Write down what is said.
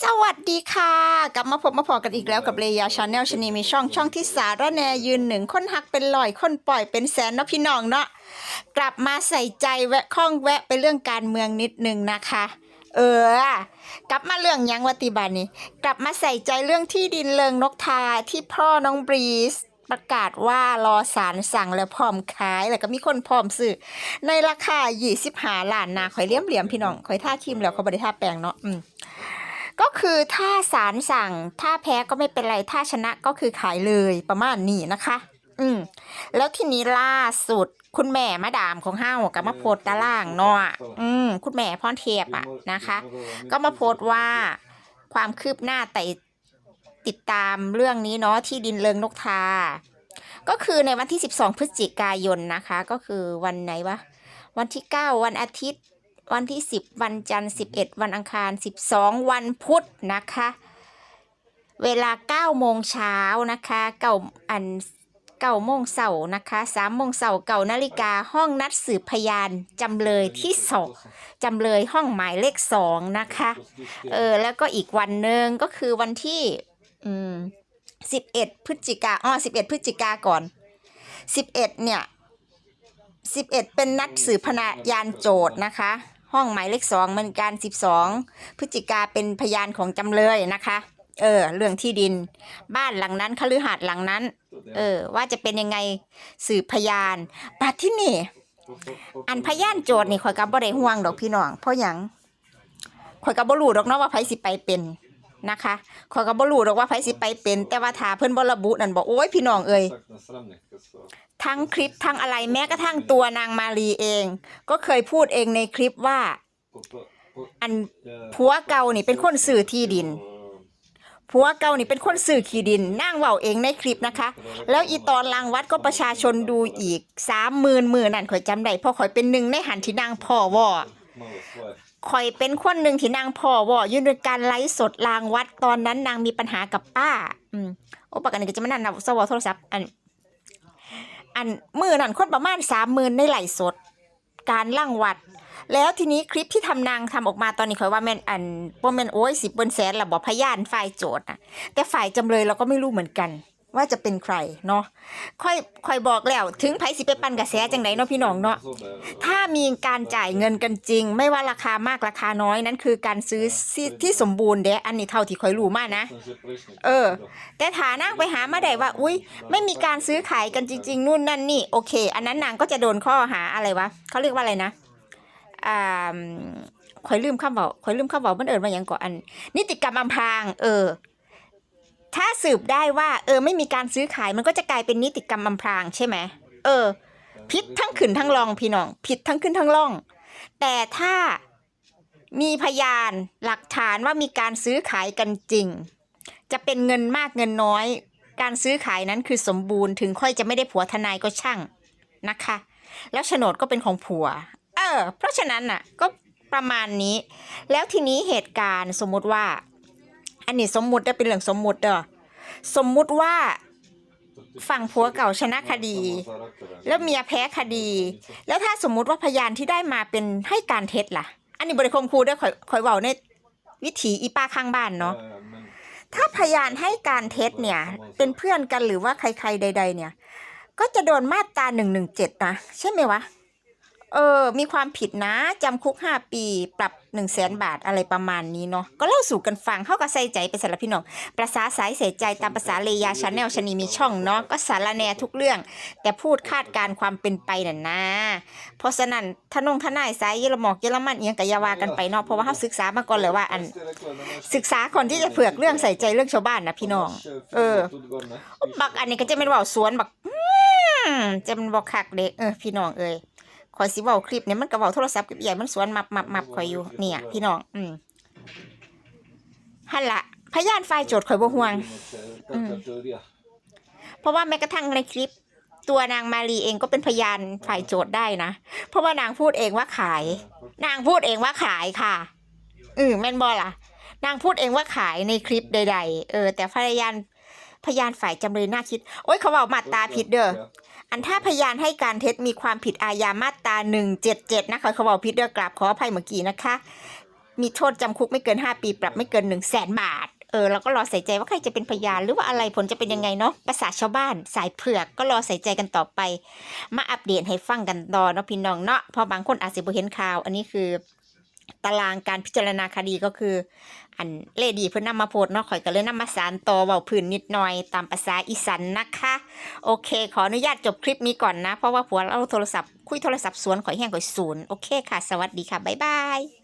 สวัสดีค่ะ กลับมาพบมาพอกันอีกแล้วกับเลยาชาแนลชนีมีช่องช่องที่สาระแนยืนหนึ่งคนหักเป็นลอยคนปล่อยเป็นแสนเนาะพี่น้องเนาะกลับมาใส่ใจแวะข้องแวะไปเรื่องการเมืองนิดนึงนะคะ เออกลับมาเรื่องยังวัติบานี่กลับมาใส่ใจเรื่องที่ดินเลิงนกทาที่พ่อน้องบรีสประกาศว่ารอสารสั่งแล้วพร้อมขายแล้วก็มีคนพร้อมซื้อในราคา25ล้านนาข่อยเลี้ยมเหลี่ยมพี่น้องข่อยท่าครีมแล้วเขาบริท่าแปลงเนาะอืม ก็คือถ้าศาลสั่ง ถ้าแพ้ก็ไม่เป็นไร ถ้าชนะก็คือขายเลยประมาณนี้นะคะ อืม แล้วทีนี้ล่าสุดคุณแม่มาดามของห้าวกับมาโพสต์ตารางเนาะอืม คุณแม่พรเทพอะนะคะ ก็มาโพสว่าความคืบหน้าแต่ติดตามเรื่องนี้เนาะที่ดินเลิงนกทา ก็คือในวันที่ 12 พฤศจิกายนนะคะ ก็คือวันไหนวะวันที่ 9 วันอาทิตย์ วันที่ 10 วันจันทร์ 11 วันอังคาร 12 วันพุธนะคะ เวลา9โมงเช้านะคะเก้าอันเก้าโมงเสาร์นะคะ3โมงเสาร์เก้านาฬิกาห้องนัดสืบพยานจำเลยที่สองจำเลยห้องหมายเลขสองนะคะเออแล้วก็อีกวันหนึ่งก็คือวันที่อืมสิบเอ็ดพฤศจิกาอ๋อสิบเอ็ดพฤศจิกาก่อนสิบเอ็ดเนี่ยสิบเอ็ดเป็นนัดสืบพยานโจทย์นะคะ ห้องหมายเลขสองเหมือนกันสิบสองพฤศจิกาเป็นพยานของจำเลยนะคะ เออ เรื่องที่ดิน บ้านหลังนั้นคฤหาสน์หลังนั้น เออ ว่าจะเป็นยังไงสืบพยานปัดที่นี่ อันพยานโจทย์นี่ข่อยกับบ่ได้ห่วงดอกพี่น้องเพราะหยังข่อยกับบ่รู้ดอกเนาะว่าไผสิไปเป็นนะคะข่อยกับบ่รู้ดอกว่าไผสิไปเป็น แต่ว่าถ้าเพิ่นบ่ระบุนั่นบอกโอ้ยพี่น้องเอ้ย ทั้งคลิปทั้งอะไรแม้กระทั่งตัวนางมารีเอง ก็เคยพูดเองในคลิปว่า อันผัวเก่านี่เป็นคนสื่อที่ดินผัวเก่านี่เป็นคนสื่อที่ดินนั่งเว้าเองในคลิปนะคะ แล้วอีตอนรางวัดก็ประชาชนดูอีกสามหมื่นหมื่นนั่นข่อยจำได้พราะข่อยเป็นหนึ่งในหันที่นางพ่อวอข่อยเป็นคนหนึ่งที่นางพ่อวออยู่ในการไลฟ์สดรางวัดตอนนั้นนางมีปัญหากับป้า อืมโอ้ปกติก็จะไม่นั่นนะสวอโทรศัพท์อัน อันมือนั่นคนประมาณสามหมื่นในไหลสด การล่างวัด แล้วทีนี้คลิปที่ทำนางทำออกมาตอนนี้คอยว่าแม่นอันบ่แม่นโอ้ยสิบเปนแสนละบอกพยานฝ่ายโจทย์นะแต่ฝ่ายจำเลยเราก็ไม่รู้เหมือนกัน ว่าจะเป็นใครเนาะค่อยค่อยบอกแล้ว ถึงไผสิไปปั่นกระแสจังไดเนาะพี่น้องเนาะถ้ามีการจ่ายเงินกันจริง ไม่ว่าราคามากราคาน้อยนั่นคือการซื้อที่สมบูรณ์เด้อันนี้เท่าที่ค่อยรู้มานะ เออ แต่ฐานางไปหามาได้ว่า อุ้ยไม่มีการซื้อขายกันจริง ๆนู่นนั่นนี่โอเค อันนั้นนางก็จะโดนข้อหาอะไรวะเขาเรียกว่าอะไรนะอ่าข่อยลืมคำบอกข่อยลืมคำบอกมันเอิญมาอย่างก่อนนนิติกรรมอำพราง เออ ถ้าสืบได้ว่า เออ ไม่มีการซื้อขายมันก็จะกลายเป็นนิติกรรมอำพรางใช่ไหมเออ ผิดทั้งขึ้นทั้งลองพี่น้อง ผิดทั้งขึ้นทั้งล่อง แต่ถ้ามีพยานหลักฐานว่ามีการซื้อขายกันจริง จะเป็นเงินมากเงินน้อย การซื้อขายนั้นคือสมบูรณ์ถึงค่อยจะไม่ได้ผัวทนายก็ช่างนะคะ แล้วโฉนดก็เป็นของผัว เออ เพราะฉะนั้นน่ะ ก็ประมาณนี้ แล้วทีนี้เหตุการณ์สมมติว่า อันนี้สมมุติได้เป็นเรื่องสมมุติเด้อสมมุติว่าฝั่งผัวเก่าชนะคดี แล้วเมียแพ้คดี แล้วถ้าสมมุติว่าพยานที่ได้มาเป็นให้การเท็จล่ะ อันนี้บริคมครูด้วยข่อยข่อยเว้าในวิถีอีป้าข้างบ้านเนาะถ้าพยานให้การเท็จเนี่ย เป็นเพื่อนกันหรือว่าใครๆใด ๆ เนี่ย ก็จะโดนมาตราหนึ่งหนึ่งเจ็ดนะใช่ไหมวะ เออ มีความผิดนะจำคุกห้าปี ปรับหนึ่งแสนบาทอะไรประมาณนี้เนาะก็เล่าสู่กันฟังเข้ากับใส่ใจไปสารบพี่น้องประสาสายใส่ใจตามภาษาเลยาชาแนลชนีมีช่องเนาะก็สารแนทุกเรื่อง แต่พูดคาดการณ์ความเป็นไปน่ะนะ เพราะฉะนั้นทนงทนายสายเยอรมอกเยอรมันเอียงกะอยาวากันไปเนาะเพราะว่าเขาศึกษามาก่อนเลยว่าอัน ศึกษาก่อนที่จะเผือกเรื่องใส่ใจเรื่องชาวบ้านนะพี่น้อง เออ บักอันนี้ก็จะเป็นเว่าสวนบักจะเป็นบอกคักเด็กเออพี่น้องเอ้ย ขอยสิเว้าคลิปเนี่ยมันก็เว้าโทรศัพท์กับใหญ่มันสวนมับมับมับข่อยอยู่เนี่ย พี่น้องอืมหั่นละพยานฝ่ายโจทย์ข่อยบ่ห่วงเพราะว่าแม้กระทั่งในคลิป ตัวนางมารีเองก็เป็นพยานฝ่ายโจทย์ได้นะ เพราะว่านางพูดเองว่าขาย นางพูดเองว่าขายค่ะอืมแม่นบอล่ะ นางพูดเองว่าขายในคลิปใด ๆ เออ แต่พยาน พยานฝ่ายจำเลยน่าคิด โอ้ยเขาบอกมาตราผิดเด้ออันถ้าพยานให้การเท็จมีความผิดอาญามาตรา177นะคะเขาบอกผิดเด้อกราบขออภัยเมื่อกี้นะคะ มีโทษจำคุกไม่เกิน5ปีปรับไม่เกิน1 0 0 0 0แสนบาทเออเราก็รอใส่ใจว่าใครจะเป็นพยานหรือว่าอะไรผลจะเป็นยังไงเนาะภาษาชาวบ้าน สายเผือกก็รอใส่ใจกันต่อไป มาอัปเดตให้ฟังกันต่อเนาะพี่น้องเนาะเพอบางคนอาจจะบ่เห็นข่าว อันนี้คือ ตารางการพิจารณาคดีก็คือ อันเลดีเพิ่นนำมาโพสต์เนาะข่อยก็เลยนำมาสารต่อเว้าพื้นนิดหน่อยตามภาษาอีสานนะคะ โอเค ขออนุญาตจบคลิปนี้ก่อนนะ เพราะว่าผัวเราโทรศัพท์คุยโทรศัพท์สวนข่อยแห้งข่อยศูนย์โอเคค่ะ สวัสดีค่ะ บ๊ายบาย